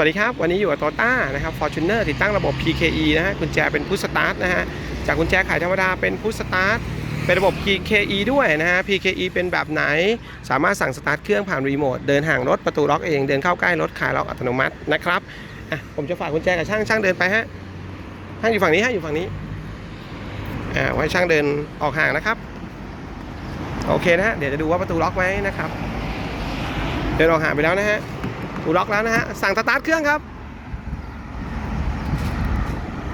วัสดีครับ วันนี้อยู่กับโตต้านะครับ Fortuner ติดตั้งระบบ PKE นะฮะกุญแจเป็นพุชสตาร์ทนะฮะจากกุญแจไขธรรมดาเป็นพุชสตาร์ทเป็นระบบ PKE ด้วยนะฮะ PKE เป็นแบบไหน สามารถสั่งสตาร์ทเครื่องผ่านรีโมทเดินห่างรถประตูล็อกเองเดินเข้าใกล้รถขายล็อกอัตโนมัตินะครับอะผมจะฝากกุญแจกับช่างช่างเดินไปฮะช่างอยู่ฝั่งนี้ฮะอยู่ฝั่งนี้อ่าไว้ช่างเดินออกห่างนะครับโอเคนะฮะเดี๋ยวจะดูว่าประตูล็อกไหมนะครับ เดินออกห่างไปแล้วนะฮะ อูล็อกแล้วนะฮะ สั่งสตาร์ทเครื่องครับ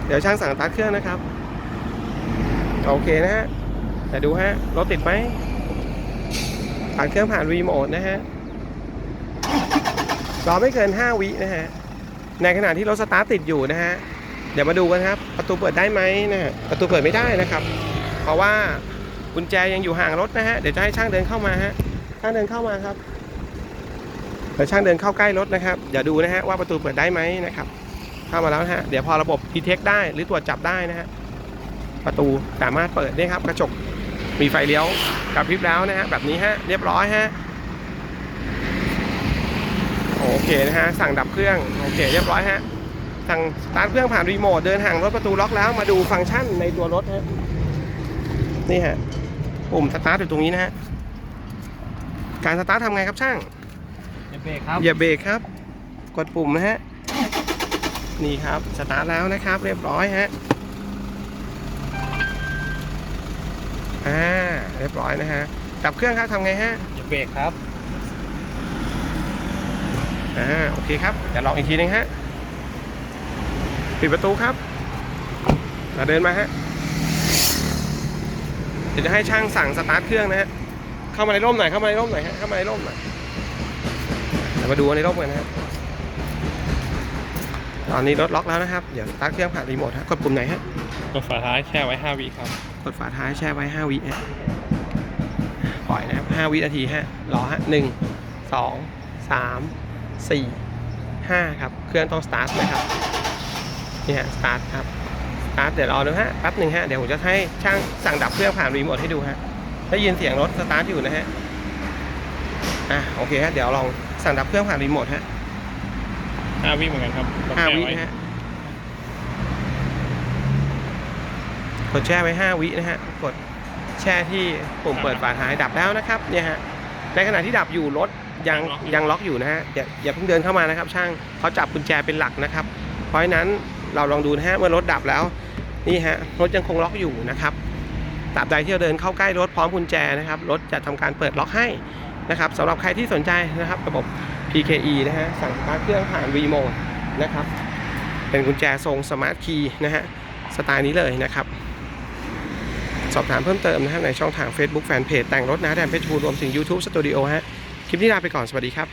เดี๋ยวช่างสั่งสตาร์ทเครื่องนะครับ โอเคนะฮะ แต่ดูฮะ รถติดไหมผ่านเครื่องผ่านรีโมทนะฮะ รอไม่เกิน 5 วินะฮะ ในขณะที่รถสตาร์ทติดอยู่นะฮะ เดี๋ยวมาดูกันครับ ประตูเปิดได้ไหมนะฮะ ประตูเปิดไม่ได้นะครับ เพราะว่ากุญแจยังอยู่ห่างรถนะฮะ เดี๋ยวจะให้ช่างเดินเข้ามาฮะ ช่างเดินเข้ามาครับ เดี๋ยวช่างเดินเข้าใกล้รถนะครับอย่าดูนะฮะว่าประตูเปิดได้ไหมนะครับ เข้ามาแล้วนะฮะเดี๋ยวพอระบบดีเทคได้หรือตรวจจับได้นะฮะประตูสามารถเปิดได้ครับ กระจกมีไฟเลี้ยวกระพริบแล้วนะฮะแบบนี้ฮะเรียบร้อยฮะโอเคนะฮะสั่งดับเครื่องโอเคเรียบร้อยฮะสั่งสตาร์ทเครื่องผ่านรีโมทเดินห่างรถประตูล็อกแล้วมาดูฟังก์ชันในตัวรถฮะนี่ฮะปุ่มสตาร์ทอยู่ตรงนี้นะฮะการสตาร์ททำไงครับช่าง เบรกครับ อย่าเบรกครับ กดปุ่มนะฮะ นี่ครับ สตาร์ทแล้วนะครับ เรียบร้อยฮะ อ่า เรียบร้อยนะฮะ ดับเครื่องครับทำไงฮะ อย่าเบรกครับ อ่า โอเคครับ เดี๋ยวลองอีกทีนึงฮะ ปิดประตูครับมาเดินมาฮะ เดี๋ยวจะให้ช่างสั่งสตาร์ทเครื่องนะฮะ เข้ามาในร่มหน่อย เข้ามาในร่มหน่อยฮะ เข้ามาในร่มหน่อยเดี๋ยว มาดูในร่มกันนะฮะตอนนี้รถล็อกแล้วนะครับ เดี๋ยวสตาร์ทเครื่องผ่านรีโมทฮะกดปุ่มไหนฮะ กดฝาท้ายแช่ไว้ 5 วิครับ กดฝาท้ายแช่ไว้ 5 วิฮะปล่อยนะครับ 5 วินาทีฮะ รอฮะ1 2 3 4 5ครับ เครื่องต้องสตาร์ทนะครับ นี่ฮะ สตาร์ทครับสตาร์ทเดี๋ยวรอดูฮะ แป๊บหนึ่งฮะ เดี๋ยวผมจะให้ช่างสั่งดับเครื่องผ่านรีโมทให้ดูฮะ ได้ยินเสียงรถสตาร์ทอยู่นะฮะ อะ โอเคฮะ เดี๋ยวลอง สั่งดับเครื่องผ่านรีโมทฮะ5วิเหมือนกันครับกดห้าแช่วิไว้นะฮะกดแช่ไว้5วินะฮะกดแช่ที่ปุ่มเปิดฝาท้ายดับแล้วนะครับเนี่ยฮะในขณะที่ดับอยู่รถยังยังล็อกอยู่นะฮะอย่าอย่าเพิ่งเดินเข้ามานะครับ ช่างเขาจับกุญแจเป็นหลักนะครับ เพราะฉะนั้นเราลองดูนะฮะเมื่อรถดับแล้วนี่ฮะรถยังคงล็อกอยู่นะครับตราบใดที่เราเดินเข้าใกล้รถพร้อมกุญแจนะครับรถจะทำการเปิดล็อกให้ นะครับสำหรับใครที่สนใจนะครับระบบ PKE นะฮะสั่งสตาร์ทเครื่องผ่านรีโมทนะครับเป็นกุญแจทรงสมาร์ทคีย์นะฮะสไตล์นี้เลยนะครับสอบถามเพิ่มเติมนะฮะในช่องทาง Facebook Fanpage แต่งรถนะแดนเพชรบูรรวมถึง YouTube Studio ฮะคลิปนี้ลาไปก่อนสวัสดีครับ